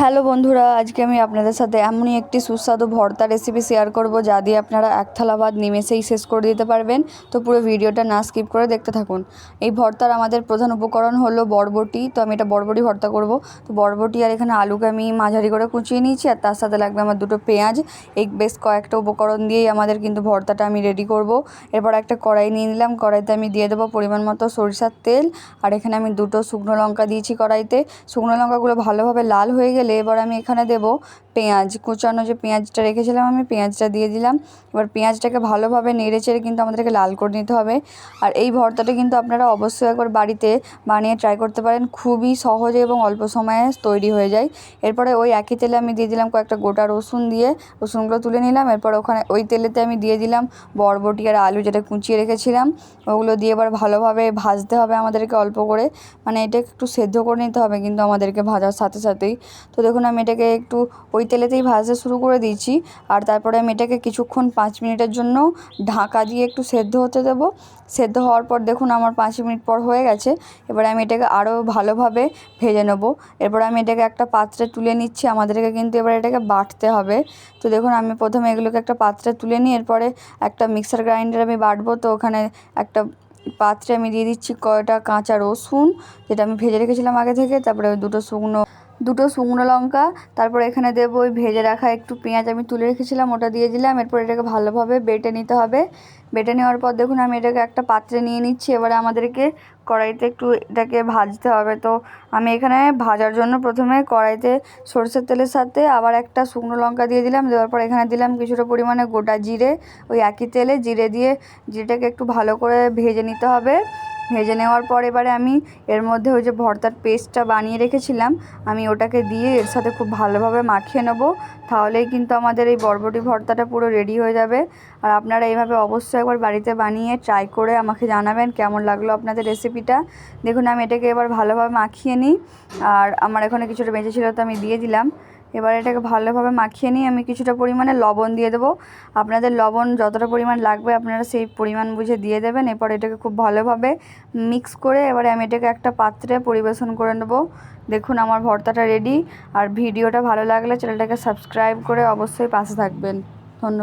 Hello বন্ধুরা, আজকে আমি আপনাদের সাথে এমনই একটি সুস্বাদু ভর্তা রেসিপি শেয়ার করব যা দিয়ে আপনারা এক থালা ভাত নিমেষেই শেষ করে দিতে পারবেন। তো পুরো ভিডিওটা না স্কিপ করে দেখতে থাকুন। এই ভর্তার আমাদের প্রধান উপকরণ হলো বরবটি। তো আমি এটা বরবটি ভর্তা করব। তো বরবটি আর এখানে আলুকে আমি মাঝারি করে কুচিয়ে নিয়েছি, আর তার সাথে লাগবে আমার দুটো পেঁয়াজ। এই বেশ কয়েকটা উপকরণ দিয়েই আমাদের কিন্তু ভর্তাটা আমি রেডি করব। এরপর একটা কড়াই নিয়ে নিলাম। কড়াইতে আমি দিয়ে দেবো পরিমাণ মতো সরিষার তেল। আর এখানে আমি দুটো শুকনো লঙ্কা দিয়েছি কড়াইতে। শুকনো লঙ্কাগুলো ভালোভাবে লাল হয়ে গেলে এবার আমি এখানে দেবো পেঁয়াজ, কুচানো যে পেঁয়াজটা রেখেছিলাম আমি পেঁয়াজটা দিয়ে দিলাম। এবার পেঁয়াজটাকে ভালোভাবে নেড়ে চেড়ে কিন্তু আমাদেরকে লাল করে নিতে হবে। আর এই ভর্তাটা কিন্তু আপনারা অবশ্যই একবার বাড়িতে বানিয়ে ট্রাই করতে পারেন। খুবই সহজে এবং অল্প সময়ে তৈরি হয়ে যায়। এরপরে ওই একই তেলে আমি দিয়ে দিলাম কয়েকটা গোটা রসুন দিয়ে। রসুনগুলো তুলে নিলাম। এরপর ওখানে ওই তেলেতে আমি দিয়ে দিলাম বরবটি আর আলু যেটা কুচিয়ে রেখেছিলাম। ওগুলো দিয়ে এবার ভালোভাবে ভাজতে হবে আমাদেরকে অল্প করে। মানে এটা একটু সেদ্ধ করে নিতে হবে কিন্তু আমাদেরকে ভাজার সাথে সাথেই। তো দেখুন, আমি এটাকে একটু ওই তেলেতেই ভাজতে শুরু করে দিয়েছি। আর তারপরে আমি এটাকে কিছুক্ষণ পাঁচ মিনিটের জন্য ঢাকা দিয়ে একটু সেদ্ধ হতে দেবো। সেদ্ধ হওয়ার পর দেখুন, আমার পাঁচ মিনিট পর হয়ে গেছে। এবারে আমি এটাকে আরও ভালোভাবে ভেজে নেব। এরপর আমি এটাকে একটা পাত্রে তুলে নিচ্ছি। আমাদেরকে কিন্তু এবার এটাকে বাটতে হবে। তো দেখুন, আমি প্রথমে এগুলোকে একটা পাত্রে তুলে নিই এরপরে একটা মিক্সার গ্রাইন্ডার আমি বাটবো। তো ওখানে একটা পাত্রে আমি দিয়ে দিচ্ছি কয়টা কাঁচা রসুন, যেটা আমি ভেজে রেখেছিলাম আগে থেকে। তারপরে দুটো শুকনো দুটো শুকনো লঙ্কা, তারপর এখানে দেবো ওই ভেজে রাখা একটু পেঁয়াজ আমি তুলে রেখেছিলাম, ওটা দিয়ে দিলাম, এরপর এটাকে ভালোভাবে বেটে নিতে হবে। বেটে নেওয়ার পর দেখুন আমি এটাকে একটা পাত্রে নিয়ে নিচ্ছি, এবারে আমাদেরকে কড়াইতে একটু এটাকে ভাজতে হবে। তো আমি এখানে ভাজার জন্য প্রথমে কড়াইতে সরষের তেলের সাথে আবার একটা শুকনো লঙ্কা দিয়ে দিলাম, দেওয়ার পর এখানে দিলাম কিছুটা পরিমাণে গোটা জিরে, ওই একই তেলে জিরে দিয়ে জিরেটাকে একটু ভালো করে ভেজে নিতে হবে। ভেজে নেওয়ার পর এবারে আমি এর মধ্যে ওই যে ভর্তার পেস্টটা বানিয়ে রেখেছিলাম, আমি ওটাকে দিয়ে এর সাথে খুব ভালোভাবে মাখিয়ে নেব। তাহলেই কিন্তু আমাদের এই বরবটি ভর্তাটা পুরো রেডি হয়ে যাবে। আর আপনারা এইভাবে অবশ্যই একবার বাড়িতে বানিয়ে ট্রাই করে আমাকে জানাবেন কেমন লাগল আপনাদের রেসিপিটা দেখুন, আমি এটাকে এবার ভালোভাবে মাখিয়ে নিই। আর আমার এখানে কিছুটা বেঁচে ছিল, তো আমি দিয়ে দিলাম। এবার এটাকে ভালোভাবে মাখিয়ে নিয়ে আমি কিছুটা পরিমাণে লবণ দিয়ে দেবো। আপনাদের লবণ যতটা পরিমাণ লাগবে আপনারা সেই পরিমাণ বুঝে দিয়ে দেবেন। এরপর এটাকে খুব ভালোভাবে মিক্স করে এবারে আমি এটাকে একটা পাত্রে পরিবেশন করে নেব। দেখুন আমার ভর্তাটা রেডি। আর ভিডিওটা ভালো লাগলে চ্যানেলটাকে সাবস্ক্রাইব করে অবশ্যই পাশে থাকবেন। ধন্যবাদ।